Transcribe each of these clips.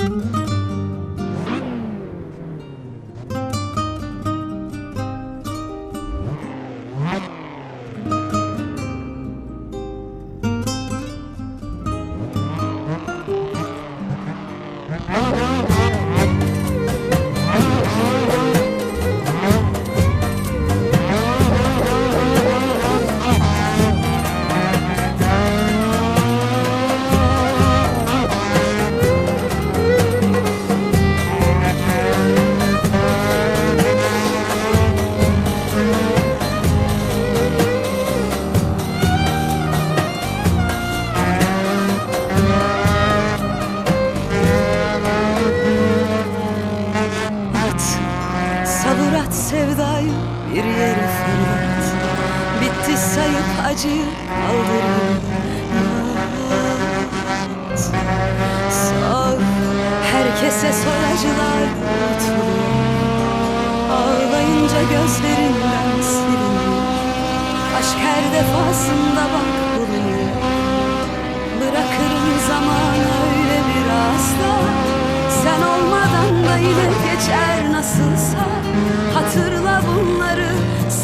At, sabır at sevdayı bir yere fırlat Bitti sayıp acıyı kaldırın sor herkese sor acılar unutulur Ağlayınca gözlerinden silinir Aşk her defasında bak bulunur Bırakırım zamanı öyle biraz da Sen olmadan da yine geçer nasılsa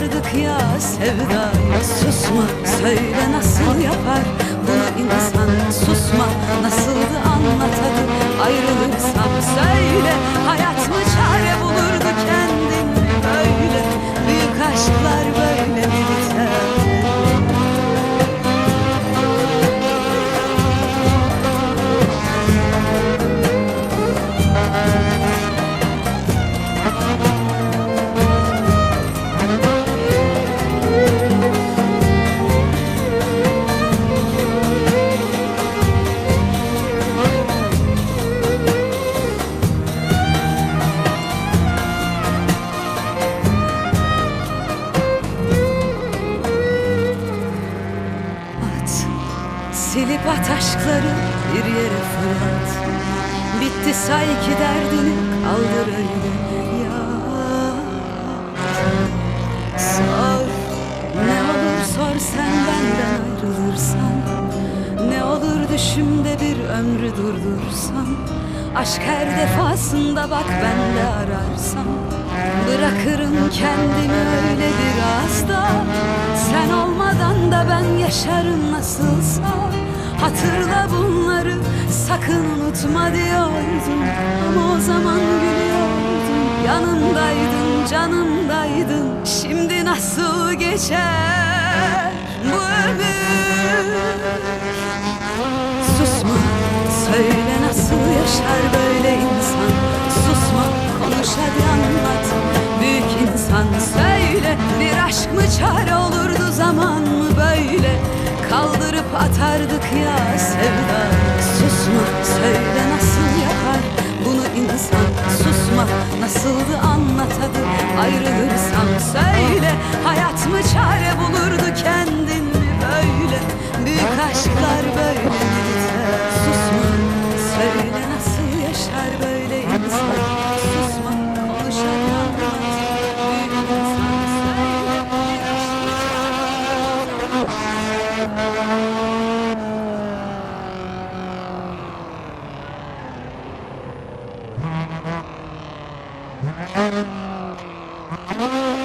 Atardık ya sevdayı Susma, söyle nasıl yapar? Bunu insan Susma, nasıldı anlat hadi Ayrılırsam söyle Hayat mı çare bulurdu kendini böyle Büyük aşklar böyle at Silip at bir yere fırlat Bitti say ki derdini kaldır öyle yat Sor ne olur sor sen benden ayrılırsan. Ne olur düşümde bir ömrü durdursan. Aşk her defasında bak ben de ararsam Bırakırım kendimi öyle biraz da Sen olmadan da ben yaşarım nasılsa. Hatırla bunları sakın unutma diyordum. Ama o zaman gülüyordum. Yanımdaydın canımdaydın. Şimdi nasıl geçer bu ömür? Susma, söyle nasıl yaşar Bir aşk mı çare olurdu zaman mı böyle? Kaldırıp atardık ya sevda. Susma, söyle nasıl yapar bunu insan? Susma, nasıldı anlat hadi Ayrılırsam söyle Hayat mı çare bulurdu kendin Oh